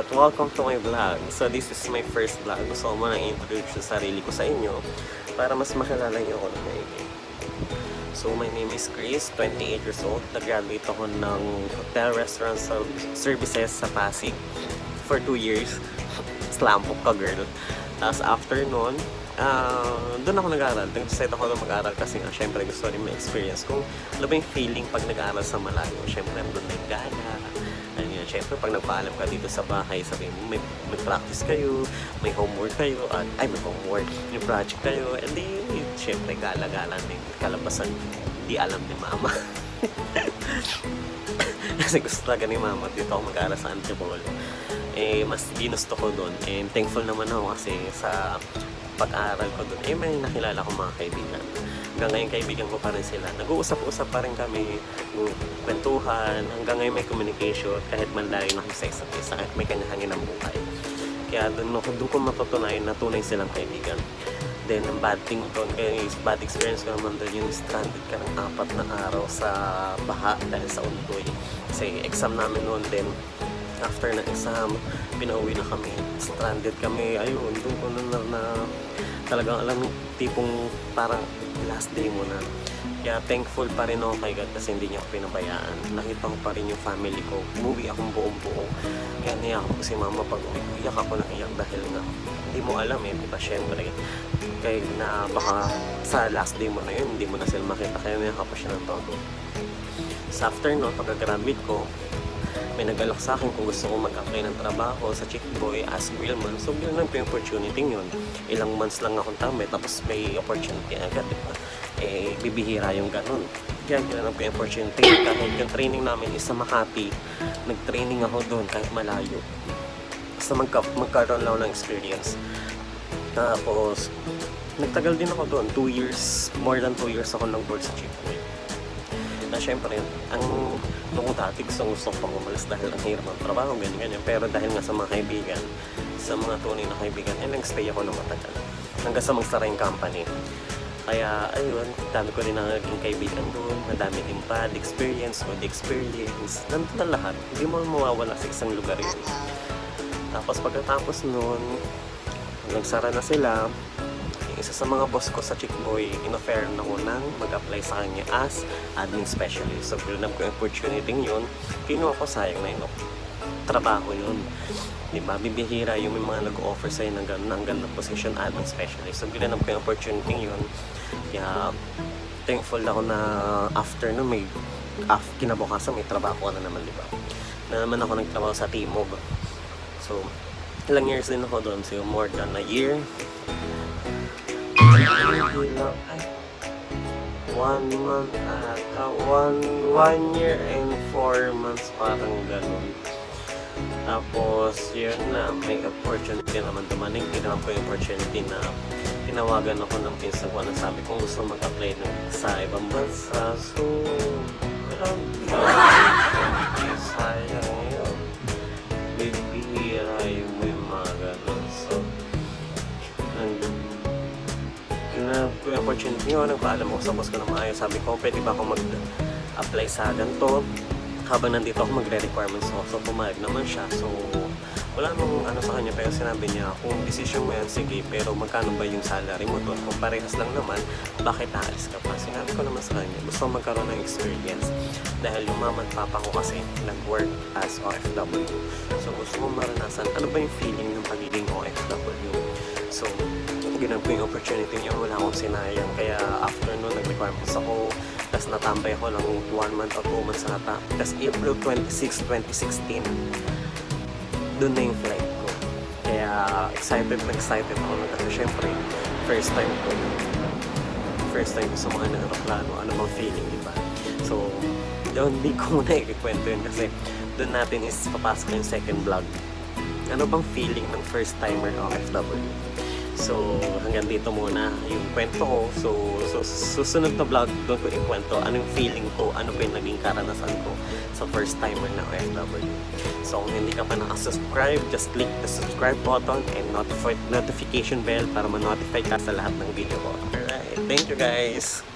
at welcome to my vlog. So this is my first vlog. Gusto ko muna introduce yung sarili ko sa inyo para mas makilala niyo ako ng maigi. So my name is Chris, 28 years old. Nag-graduate ako ng Hotel Restaurant Ser- Services sa Pasig for 2 years. Slampok ka girl. Tapos after nun, ah doon ako nag-aaral. Nag-decide ako na mag-aaral kasi nga syempre gusto ko rin ma-experience kung ano ba yung feeling pag nag-aaral sa malayo. Syempre nandun na yung gana. Syempre pag nagpaalam ka dito sa bahay, sabi mo may, may practice kayo, may homework kayo, at, ay may homework, may project kayo, and di, syempre gala-gala din kalabasan. Di alam ni mama. kasi gusto talaga ni mama dito ako mag-aaral sa Antipolo eh mas ginusto ko doon and thankful naman ako kasi sa pag-aaral ko doon eh may nakilala ko mga kaibigan. Hanggang ngayon kaibigan ko pa rin sila. Nag-uusap-usap pa rin kami kwentuhan hanggang ngayon may communication kahit malayo na kami sa isa't isa kahit may kanya-kanya ng buhay. Kaya doon ako doon ko matutunayan na tunay silang kaibigan. Then ang bad thing doon guys bad experience ko naman doon yung stranded ka ng apat na araw sa baha dahil sa undoy kasi exam namin noon then after ng exam, pinauwi na kami. Stranded kami. Ayun, doon ko na, na, na talagang alam, tipong parang last day mo na. Kaya thankful pa rin ako kay God kasi hindi niya ako pinabayaan. Nakita ko pa rin yung family ko. Umuwi akong buong buo. Kaya niya ako si mama pag uwi. Iyak ako na iyak dahil nga hindi mo alam eh. Diba syempre kaya na baka sa last day mo na yun, hindi mo na sila makita. Kaya niya pa siya ng todo. Sa after no, pagka-graduate ko, may nag-alok sa akin kung gusto ko mag-apply ng trabaho sa Chick Boy as grillman. So, lang po yung opportunity yun. Ilang months lang akong tambay, tapos may opportunity agad, di ba? Eh, bibihira yung ganun. Kaya ginanap ko yung opportunity. Kahit yung training namin is sa Makati, nag-training ako doon kahit malayo. Basta magka magkaroon lang ng experience. Tapos, nagtagal din ako doon. Two years, more than two years ako nag board sa Chick Boy na syempre, ang nung dati gusto gusto ko umalis dahil ang hirap ng trabaho, ganyan, ganyan. Pero dahil nga sa mga kaibigan, sa mga tunay na kaibigan, eh, nag-stay ako ng matagal. Hanggang sa magsara yung company. Kaya, ayun, dami ko rin na naging kaibigan doon. Madami din bad experience, good experience. Nandun na lahat. Hindi mo mawawala sa isang lugar yun. Tapos pagkatapos noon, nagsara na sila, isa sa mga boss ko sa Chick Boy, in-offer na ko nang mag-apply sa kanya as admin specialist. So, pinunab ko yung opportunity yun, kinuha ko sayang na yun. Trabaho yun. Di ba? Bibihira yung may mga nag-offer sa'yo ng gano'n, ng gano'n position admin specialist. So, ginanap ko yung opportunity yun. Kaya, thankful ako na after nun, may af, kinabukasan may trabaho ka na naman, di ba? Na naman ako nagtrabaho sa Timog. So, ilang years din ako doon. So, more than a year. One month ata. One, one year and four months parang ganun. Tapos, yun na, may opportunity naman dumating. Ginawa ko yung opportunity na tinawagan ako ng pinsan ko na sabi kong gusto mag-apply sa ibang bansa. So, grabe. Na yung opportunity yun, nagpaalam ako sa boss ko na maayos. Sabi ko, pwede ba ako mag-apply sa ganito? Habang nandito ako, magre-requirements ako. So, pumayag naman siya. So, wala namang ano sa kanya. Pero sinabi niya, kung decision mo yan, sige. Pero magkano ba yung salary mo doon? Kung parehas lang naman, bakit aalis ka pa? Sinabi ko naman sa kanya, gusto magkaroon ng experience. Dahil yung mama at papa ko kasi nag-work as OFW. So, gusto ko maranasan, ano ba yung feeling ng pagiging OFW? So, ginag ko yung opportunity niya, wala akong sinayang. Kaya after nun, nag-requirements ako. Tapos natambay ako lang one month or two months nata. Tapos April 26, 2016, doon na yung flight ko. Kaya excited na excited ako kasi syempre, first time ko. First time ko sa mga aeroplano, ano bang feeling, di ba? So, doon hindi ko muna ikikwento yun kasi doon natin is papasok yung second vlog. Ano bang feeling ng first timer OFW? So, hanggang dito muna yung kwento ko. So, so susunod na vlog, doon ko ikwento anong feeling ko, ano pa yung naging karanasan ko sa first timer na OFW. So, kung hindi ka pa nakasubscribe, just click the subscribe button and notify, notification bell para ma-notify ka sa lahat ng video ko. Alright, thank you guys!